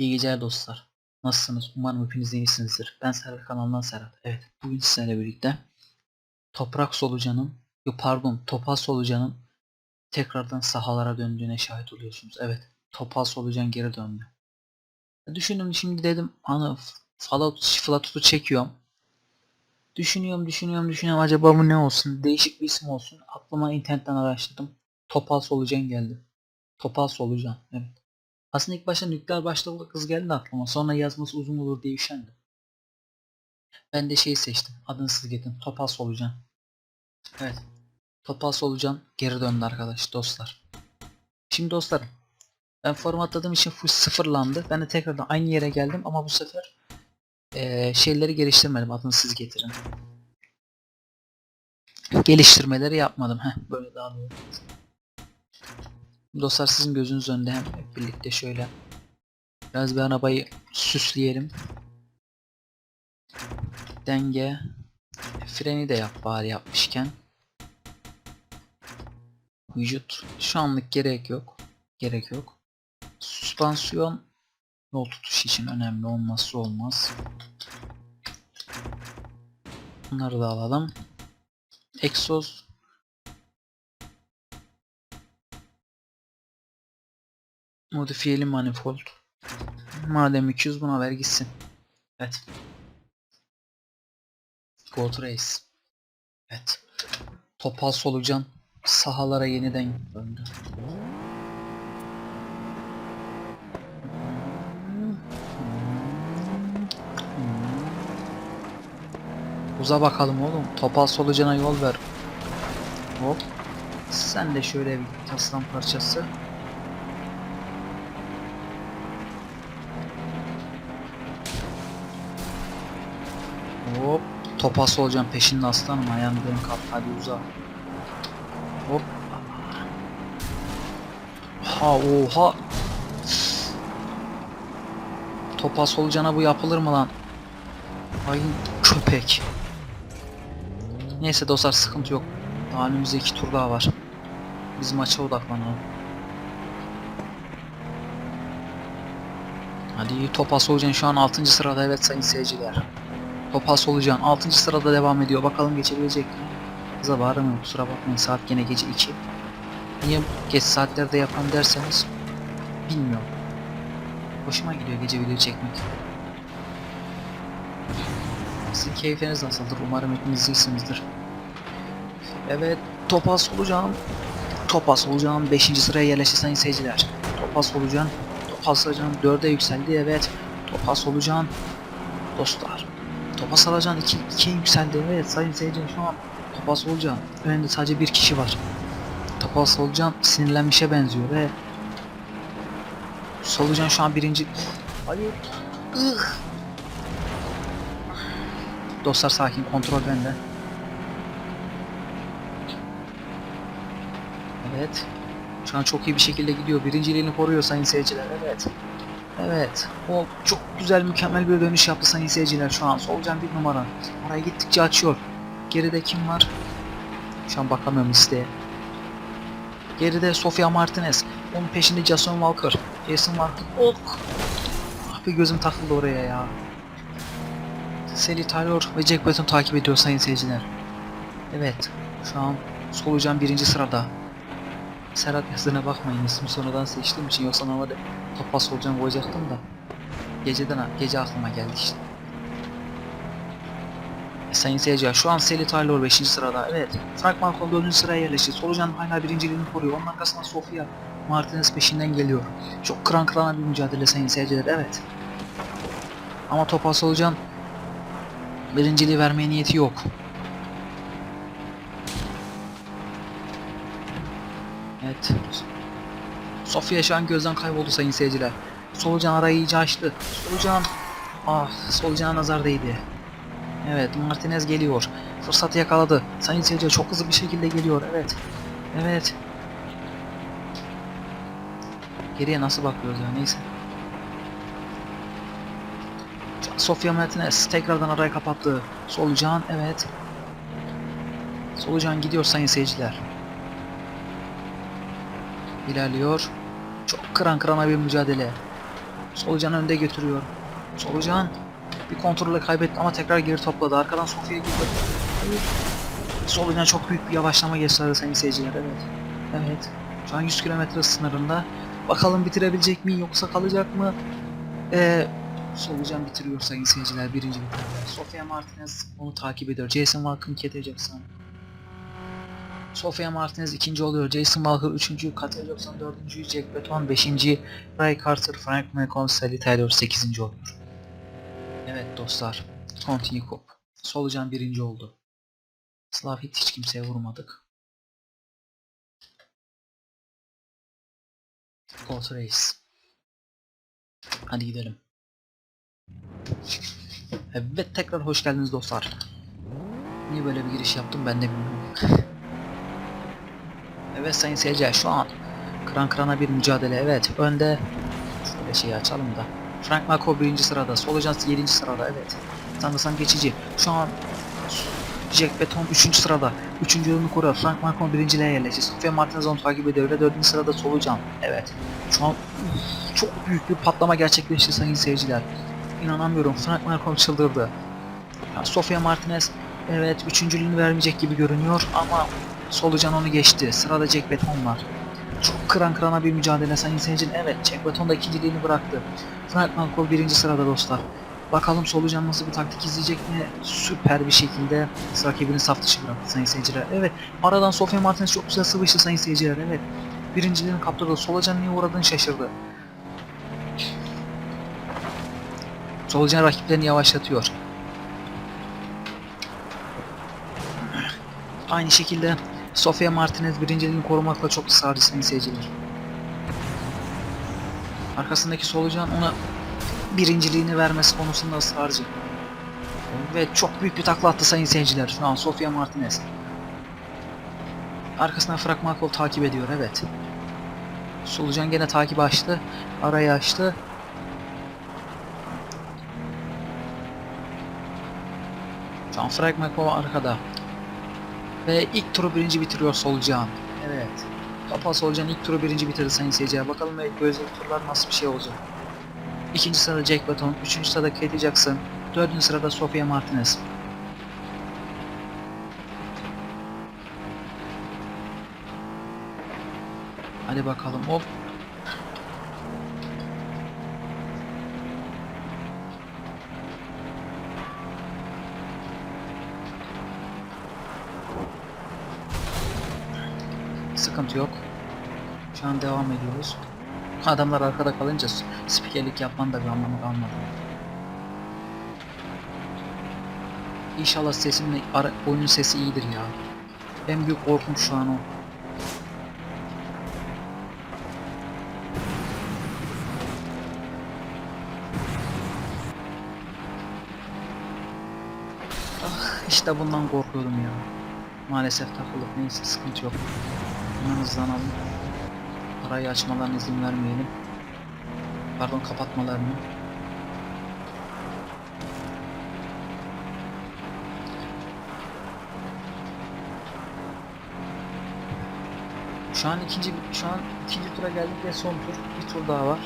İyi geceler dostlar. Nasılsınız? Umarım hepiniz iyisinizdir. Ben Serhat kanalından Serhat. Evet, bugün sizlerle birlikte Toprak Solucan'ın, yo pardon, Topal Solucan'ın tekrardan sahalara döndüğüne şahit oluyorsunuz. Evet, Topal Solucan geri döndü. Düşündüm şimdi dedim, ana Fallout Flatut'u çekiyorum. Düşünüyorum, düşünüyorum, düşünüyorum. Acaba bu ne olsun? Değişik bir isim olsun. Aklıma internetten araştırdım. Topal Solucan geldi. Topal Solucan, evet. Aslında ilk başta nükleer başlıklı kız geldi aklıma. Sonra yazması uzun olur diye üşendim. Ben de şeyi seçtim. Adını siz getirin. Topal Solucan. Evet. Topal Solucan geri döndü arkadaş dostlar. Şimdi dostlarım. Ben formatladığım için full sıfırlandı. Ben de tekrardan aynı yere geldim ama bu sefer eee, şeyleri geliştirmedim. Adını siz getirin. Geliştirmeleri yapmadım. Heh, böyle daha doğru. Dostlar sizin gözünüz önünde hem birlikte şöyle biraz bir arabayı süsleyelim. Denge freni de yap bari yapmışken. Vücut şu anlık gerek yok. Gerek yok. Süspansiyon yol tutuşu için önemli olmazsa olmaz. Bunları da alalım. Egzoz Modifiyeli manifold. Madem 200 buna ver gitsin. Evet. Go to race. Evet. Topal solucan sahalara yeniden döndü. Uza bakalım oğlum. Topal solucana yol ver. Hop. Sen de şöyle bir taslan parçası. Hop. Topas olacağım peşinde aslanım ayağını dön kal. Hadi uza. Hop. Ha oha. Topas olacağına bu yapılır mı lan? Ay köpek. Neyse dostlar sıkıntı yok. Daha önümüzde iki tur daha var. Biz maça odaklanalım. Hadi Topaz Solucan şu an 6. sırada evet sayın seyirciler. Topal Solucan 6. sırada devam ediyor. Bakalım geçebilecek mi? Kıza bağıramıyorum kusura bakmayın saat gene gece 2. Niye geç saatlerde yapan derseniz bilmiyorum. Hoşuma gidiyor gece video çekmek. Sizin keyfiniz nasıldır? Umarım hepiniz iyisinizdir. Evet Topal Solucan Topal Solucan 5. sıraya yerleşti sayın seyirciler. Topal Solucan Topal Solucan 4'e yükseldi evet. Topal Solucan dostlar Topas Alacan 2 2'ye yükseldi. Evet sayın seyirciler şu an Topas Olcan önünde sadece bir kişi var. Topas Olcan sinirlenmişe benziyor ve Solucan şu an birinci. Hayır. Ih. Dostlar sakin kontrol bende. Evet. Şu an çok iyi bir şekilde gidiyor. Birinciliğini koruyor sayın seyirciler. Evet. Evet. O çok güzel mükemmel bir dönüş yaptı sayın seyirciler şu an. Solucan bir numara. Arayı gittikçe açıyor. Geride kim var? Şu an bakamıyorum listeye. Geride Sofia Martinez. Onun peşinde Jason Walker. Jason Walker. Ok. Ah bir gözüm takıldı oraya ya. Sally Taylor ve Jack Burton takip ediyor sayın seyirciler. Evet. Şu an Solucan birinci sırada. Serhat yazdığına bakmayın ismi sonradan seçtiğim için yoksa normalde Topaz solucan koyacaktım da geceden gece aklıma geldi işte. E, Sayın seyirciler şu an Sally Taylor 5. sırada evet Frank Malcolm 4. sıraya yerleşti Solucan hala birinciliğini koruyor onun arkasından Sofia Martinez peşinden geliyor çok kıran kırana bir mücadele sayın seyirciler evet ama Topaz solucan birinciliği vermeye niyeti yok Evet. Sofia şu an gözden kayboldu sayın seyirciler. Solucan arayı iyice açtı. Solucan... Ah, Solucan'a nazar. Evet, Martinez geliyor. Fırsatı yakaladı. Sayın seyirciler çok hızlı bir şekilde geliyor. Evet. Evet. Geriye nasıl bakıyoruz ya neyse. Sofia Martinez tekrardan arayı kapattı. Solucan evet. Solucan gidiyor sayın seyirciler ilerliyor. Çok kıran kırana bir mücadele. Solucan önde götürüyor. Solucan bir kontrolü kaybetti ama tekrar geri topladı. Arkadan Sofya girdi. Solucan çok büyük bir yavaşlama gösterdi sayın seyirciler. Evet. Evet. Şu an 100 km sınırında. Bakalım bitirebilecek mi yoksa kalacak mı? Ee, Solucan bitiriyor sayın seyirciler. Birinci bitirdi. Sofia Martinez onu takip ediyor. Jason Walken, Kete Jackson. Sofia Martinez ikinci oluyor. Jason Walker üçüncü. Jackson dördüncü. Jack Beton beşinci. Ray Carter, Frank McCollum, Sally Taylor sekizinci oluyor. Evet dostlar. Continue Cup. Solucan birinci oldu. Slavit hiç kimseye vurmadık. Gold Race. Hadi gidelim. Evet tekrar hoş geldiniz dostlar. Niye böyle bir giriş yaptım ben de bilmiyorum. Evet sayın seyirciler şu an kıran kırana bir mücadele evet önde şöyle şeyi açalım da Frank Marco birinci sırada Solucan 7. sırada evet sanırsam geçici şu an Jack Beton 3. sırada 3. yılını koruyor Frank Marco birinciliğe yerleşti Sofia Martinez onu takip ediyor ve 4. sırada Solucan evet şu an çok büyük bir patlama gerçekleşti sayın seyirciler İnanamıyorum Frank Marco çıldırdı ya, Sofia Martinez evet üçüncülüğünü vermeyecek gibi görünüyor ama Solucan onu geçti. Sırada Jack Beton var. Çok kıran kırana bir mücadele sayın seyirciler. Evet Jack Beton da ikinciliğini bıraktı. Frank Malkol birinci sırada dostlar. Bakalım Solucan nasıl bir taktik izleyecek mi? Süper bir şekilde rakibini saf dışı bıraktı sayın seyirciler. Evet aradan Sofia Martinez çok güzel sıvıştı sayın seyirciler. Evet birinciliğini kaptırdı. Solucan niye uğradığını şaşırdı. Solucan rakiplerini yavaşlatıyor. Aynı şekilde Sofia Martinez birinciliğini korumakla çok ısrarcı sayın seyirciler. Arkasındaki solucan ona birinciliğini vermesi konusunda ısrarcı. Ve çok büyük bir takla attı sayın seyirciler şu an Sofia Martinez. Arkasından Frank Markov takip ediyor evet. Solucan gene takip açtı. Arayı açtı. Şu an Frank Markov arkada. Ve ilk turu birinci bitiriyor Solucan. Evet. Kapalı Solucan ilk turu birinci bitirdi sayın seyirciler. Bakalım belki özel turlar nasıl bir şey olacak. İkinci sırada Jack Baton, üçüncü sırada Katie Jackson, dördüncü sırada Sofia Martinez. Hadi bakalım hop. Sıkıntı yok. Şu an devam ediyoruz. Adamlar arkada kalınca spikerlik yapmanın da bir anlamı kalmadı. İnşallah sesimle oyunun sesi iyidir ya. En büyük korkum şu an o. Ah işte bundan korkuyordum ya. Maalesef takılıp neyse sıkıntı yok. Hızlanalım. Arayı açmalarına izin vermeyelim. Pardon kapatmalarını. Şu an ikinci şu an ikinci tura geldik ve son tur. Bir tur daha var.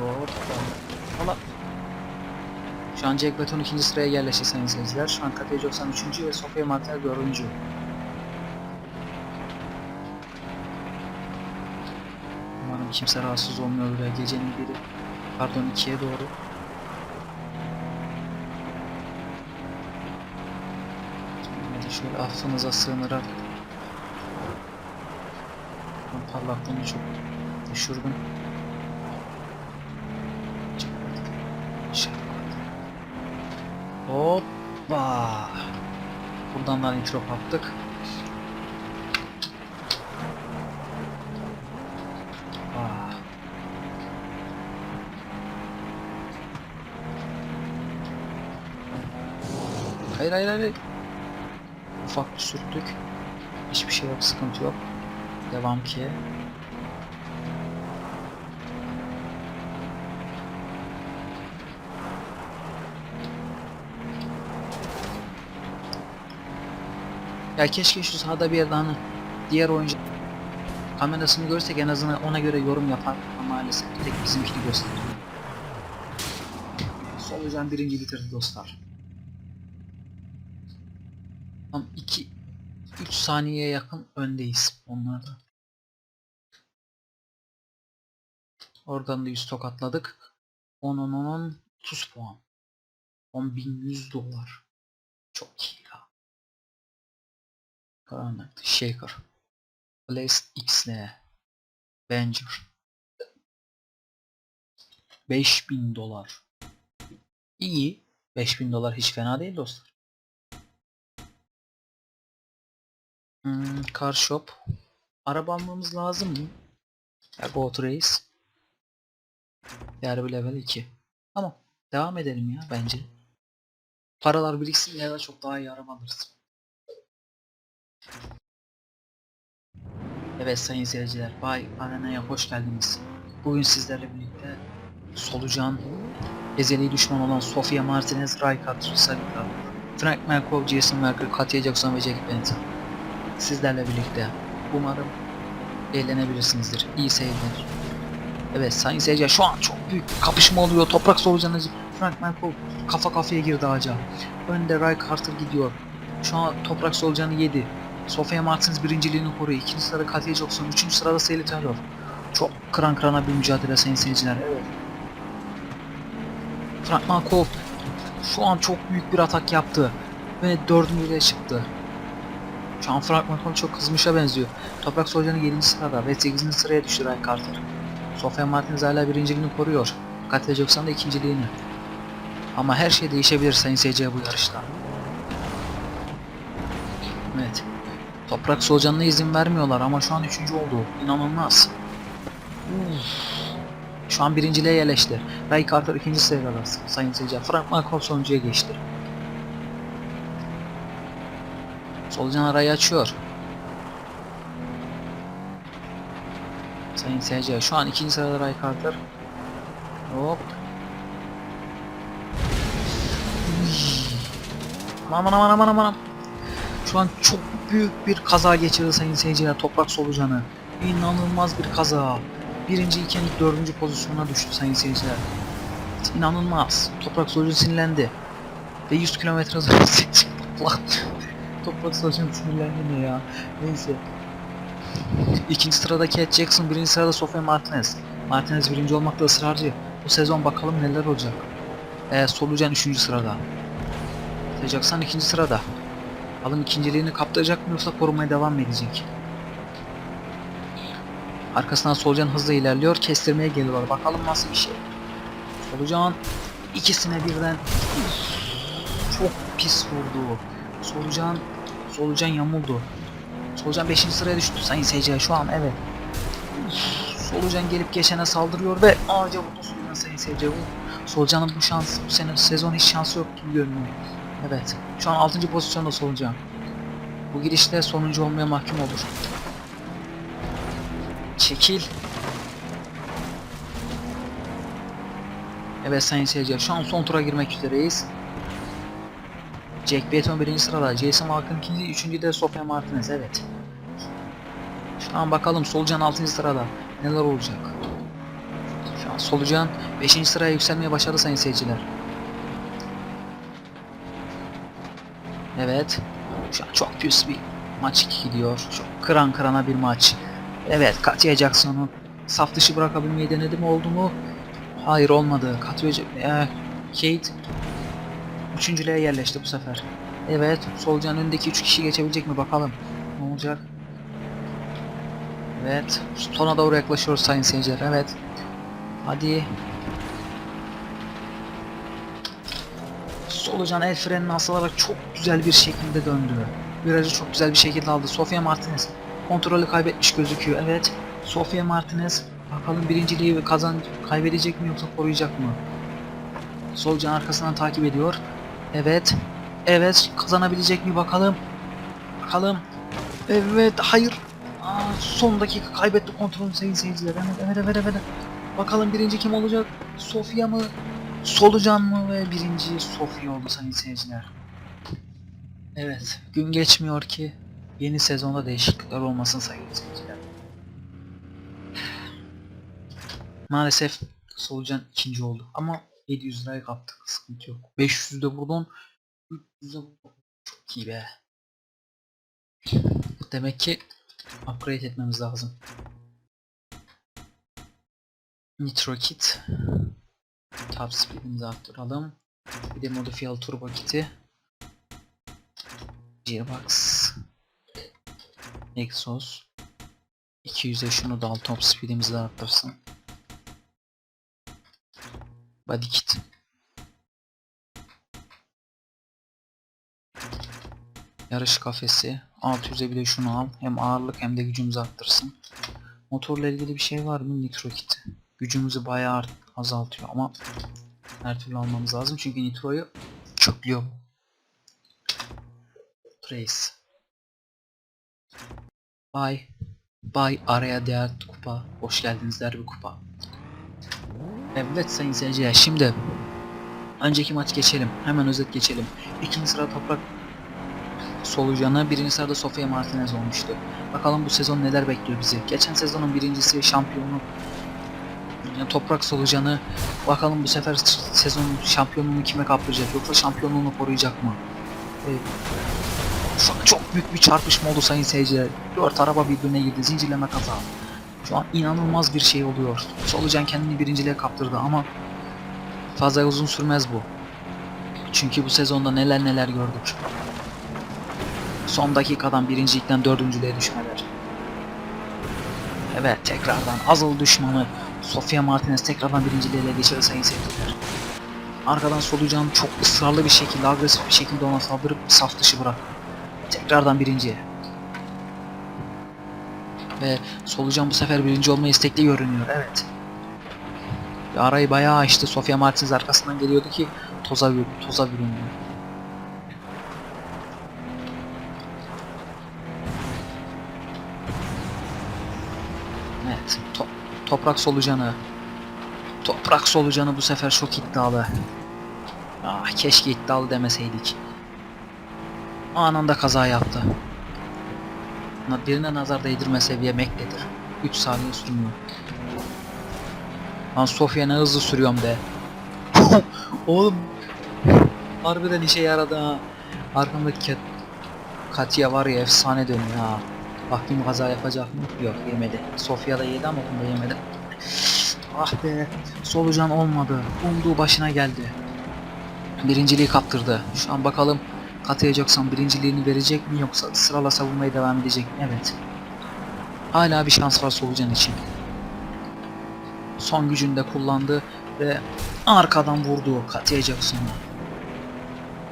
Hoppa. Allah. Şu an Jack Beton ikinci sıraya yerleşti sayın. Şu an Katya 93. ve Sofia Martel 4. Umarım kimse rahatsız olmuyor ve gecenin biri pardon ikiye doğru. Hadi şöyle affınıza sığınarak parlaklığını çok düşürdüm. Hoppa. Buradan da nitro kaptık. Ah. Hayır hayır hayır. Ufak bir sürttük. Hiçbir şey yok, sıkıntı yok. Devam ki. Ya keşke şu sahada bir yerde hani diğer oyuncu kamerasını görsek en azından ona göre yorum yapar ama maalesef tek bizimkini gösteriyor. Solucan birinci bitirdi dostlar. Tam 2 3 saniyeye yakın öndeyiz onlardan. Oradan da 100 tokatladık. 10 10 10 10 30 puan. 10.100 dolar. Çok iyi ya. Karanlık. Shaker. Blast XL. Avenger. 5000 dolar. İyi. 5000 dolar hiç fena değil dostlar. Hmm, car shop. Araba almamız lazım mı? Ya Goat Race. Diğer bir level 2. Tamam. Devam edelim ya bence. Paralar biriksin ya da çok daha iyi araba alırız. Evet sayın seyirciler, Bay Arena'ya hoş geldiniz. Bugün sizlerle birlikte solucan, ezeli düşman olan Sofia Martinez, Rijkaard, Salika, Frank Markov, Jason Merker, Katya Jackson ve Jack Benton. Sizlerle birlikte. Umarım eğlenebilirsinizdir. İyi seyirler. Evet sayın seyirciler şu an çok büyük bir kapışma oluyor. Toprak solucanı Frank Markov kafa kafaya girdi ağaca. Önde Rijkaard gidiyor. Şu an toprak solucanı yedi. Sofia Martins birinciliğini koruyor. İkinci sırada Katya Jackson. Üçüncü sırada Sally Taylor. Çok kıran kırana bir mücadele sayın seyirciler. Evet. Frank Markov şu an çok büyük bir atak yaptı. Ve dördüncüye çıktı. Şu an Frank Markov çok kızmışa benziyor. Toprak Solucanı 7. sırada ve 8. sıraya düştü Ryan Carter. Sofia Martins hala birinciliğini koruyor. Katya Jackson da ikinciliğini. Ama her şey değişebilir sayın seyirciye bu yarışta. Evet. Toprak Solucanı'na izin vermiyorlar ama şu an üçüncü oldu. İnanılmaz. Uf. Şu an birinciliğe yerleşti. Ray Carter ikinci sırada sayın seyirciler. Frank Markov sonuncuya geçti. Solucan arayı açıyor. Sayın seyirciler şu an ikinci sırada Ray Carter. Hop. Uy. Aman aman aman aman. Şu an çok büyük bir kaza geçirdi sayın seyirciler toprak solucanı. İnanılmaz bir kaza. Birinci iken dördüncü pozisyona düştü sayın seyirciler. İnanılmaz. Toprak solucanı sinirlendi. Ve 100 kilometre hızla. Toprak solucanı sinirlendi ne ya. Neyse. İkinci sırada Cat Jackson, birinci sırada Sofia Martinez. Martinez birinci olmakta ısrarcı. Bu sezon bakalım neler olacak. Ee, Solucan üçüncü sırada. Jackson ikinci sırada. Alın ikinciliğini kaptıracak mı yoksa korumaya devam mı edecek? Arkasından Solucan hızla ilerliyor. Kestirmeye geliyor. Bakalım nasıl bir şey. Solucan ikisine birden çok pis vurdu. Solucan Solucan yamuldu. Solucan 5. sıraya düştü sayın seyirciler şu an evet. Solucan gelip geçene saldırıyor ve ağaca vurdu Solucan sayın seyirciler. Solucan'ın bu şans bu sene sezon hiç şansı yok gibi görünüyor. Evet. Şu an 6. pozisyonda Solucan. Bu girişte sonuncu olmaya mahkum olur. Çekil. Evet sayın seyirciler şu an son tura girmek üzereyiz. Jack Beaton birinci sırada, Jason Walken ikinci, üçüncü de Sofia Martinez evet. Şu an bakalım Solucan 6. sırada neler olacak. Şu an Solucan 5. sıraya yükselmeye başladı sayın seyirciler. Evet. Şu an çok pis bir maç gidiyor. Çok kıran kırana bir maç. Evet Katya Jackson'u saf dışı bırakabilmeyi denedi mi oldu mu? Hayır olmadı. Katya e, Kate Üçüncülüğe yerleşti bu sefer. Evet, Solucan önündeki 3 kişi geçebilecek mi bakalım. Ne olacak? Evet, sona doğru yaklaşıyoruz sayın seyirciler. Evet. Hadi. Solucan el frenini asılarak çok güzel bir şekilde döndü. Virajı çok güzel bir şekilde aldı. Sofia Martinez kontrolü kaybetmiş gözüküyor. Evet. Sofia Martinez bakalım birinciliği kazan kaybedecek mi yoksa koruyacak mı? Solucan arkasından takip ediyor. Evet. Evet. Kazanabilecek mi bakalım. Bakalım. Evet. Hayır. Aa, son dakika kaybetti kontrolü sayın seyirciler. Evet evet evet evet. Bakalım birinci kim olacak? Sofia mı? Solucan mı? Ve birinci Sofia oldu sayın seyirciler. Evet. Gün geçmiyor ki yeni sezonda değişiklikler olmasını sayın seyirciler. Maalesef Solucan ikinci oldu ama 700 lirayı kaptık sıkıntı yok. 500 de buradan 300 de buradan. Çok iyi be. Demek ki upgrade etmemiz lazım. Nitro kit. Top speed'imizi arttıralım. Bir de modifiyal turbo kiti. Gearbox. Exos. 200'e şunu da al top speed'imizi arttırsın. Body kit. Yarış kafesi. 600'e bir de şunu al. Hem ağırlık hem de gücümüzü arttırsın. Motorla ilgili bir şey var mı? Nitro kit. Gücümüzü bayağı azaltıyor ama her türlü almamız lazım çünkü nitroyu çöplüyor. Trace. Bay. Bay araya değer kupa. Hoş geldiniz der bir kupa. Evet sayın seyirciler şimdi önceki maç geçelim. Hemen özet geçelim. İkinci sıra toprak solucanı, birinci sırada Sofia Martinez olmuştu. Bakalım bu sezon neler bekliyor bizi. Geçen sezonun birincisi şampiyonu yani toprak solucanı bakalım bu sefer sezon şampiyonluğunu kime kaptıracak yoksa şampiyonluğunu koruyacak mı? An çok büyük bir çarpışma oldu sayın seyirciler. Dört araba birbirine girdi zincirleme kaza. Şu an inanılmaz bir şey oluyor. Solucan kendini birinciliğe kaptırdı ama fazla uzun sürmez bu. Çünkü bu sezonda neler neler gördük. Son dakikadan birincilikten dördüncülüğe düşmeler. Evet tekrardan azıl düşmanı Sofia Martinez tekrardan birinciliğe ele geçirdi sayın seyirciler. Arkadan solucan çok ısrarlı bir şekilde agresif bir şekilde ona saldırıp saf dışı bırak. Tekrardan birinci. Ve solucan bu sefer birinci olmaya istekli görünüyor evet. Ve arayı bayağı açtı. Sofia Martinez arkasından geliyordu ki toza, toza büründü. Toprak solucanı. Toprak solucanı bu sefer çok iddialı. Ah keşke iddialı demeseydik. Anında kaza yaptı. Birine nazar değdirmese yemektedir. 3 saniye sürmüyor. Lan Sofya ne hızlı sürüyorum be. Oğlum harbiden işe yaradı ha. Arkamdaki kat Katya var ya efsane dönüyor ha. Bakayım kaza yapacak mı? Yok yemedi. Sofya da yedi ama bunda yemedi. Ah be solucan olmadı. Umduğu başına geldi. Birinciliği kaptırdı. Şu an bakalım Katya Jackson birinciliğini verecek mi yoksa sırala savunmaya devam edecek mi? Evet. Hala bir şans var solucan için. Son gücünü de kullandı ve arkadan vurdu Katya Jackson'a.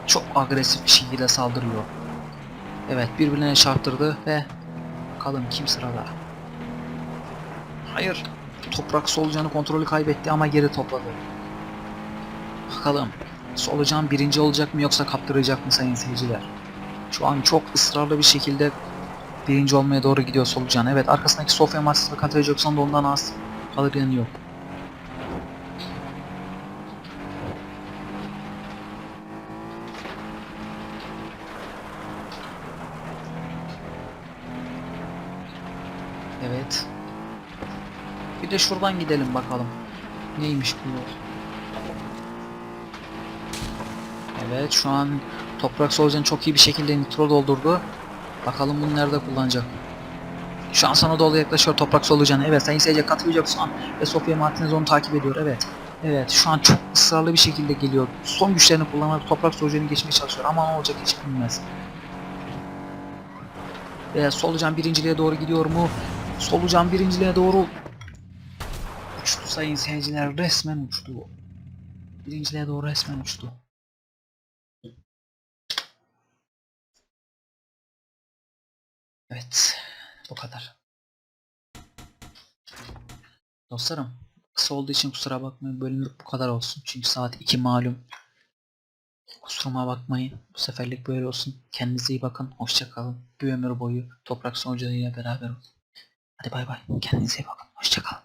Çok agresif bir şekilde saldırıyor. Evet birbirine çarptırdı ve bakalım kim sırada. Hayır. Toprak solucanı kontrolü kaybetti ama geri topladı. Bakalım solucan birinci olacak mı yoksa kaptıracak mı sayın seyirciler? Şu an çok ısrarlı bir şekilde birinci olmaya doğru gidiyor solucan. Evet arkasındaki Sofia Martins ve Katya da ondan az kalır yanıyor. Evet. Bir de şuradan gidelim bakalım. Neymiş bu yol? Evet şu an Toprak Solucan çok iyi bir şekilde nitro doldurdu. Bakalım bunu nerede kullanacak. Şu an sana doğru yaklaşıyor Toprak Solucan. Evet Sayın Seyirci katılacak şu an. Ve Sofia Martinez onu takip ediyor. Evet. Evet şu an çok ısrarlı bir şekilde geliyor. Son güçlerini kullanarak Toprak Solucan'ı geçmeye çalışıyor. Ama ne olacak hiç bilmez. Ve Solucan birinciliğe doğru gidiyor mu? Solucan birinciliğe doğru uçtu sayın seyirciler resmen uçtu. Birinciliğe doğru resmen uçtu. Evet bu kadar. Dostlarım kısa olduğu için kusura bakmayın bölümlük bu kadar olsun. Çünkü saat 2 malum. Kusuruma bakmayın. Bu seferlik böyle olsun. Kendinize iyi bakın. Hoşça kalın. Bir ömür boyu toprak sonucuyla beraber olun. Hadi bay bay. Kendinize iyi bakın. Hoşça kalın.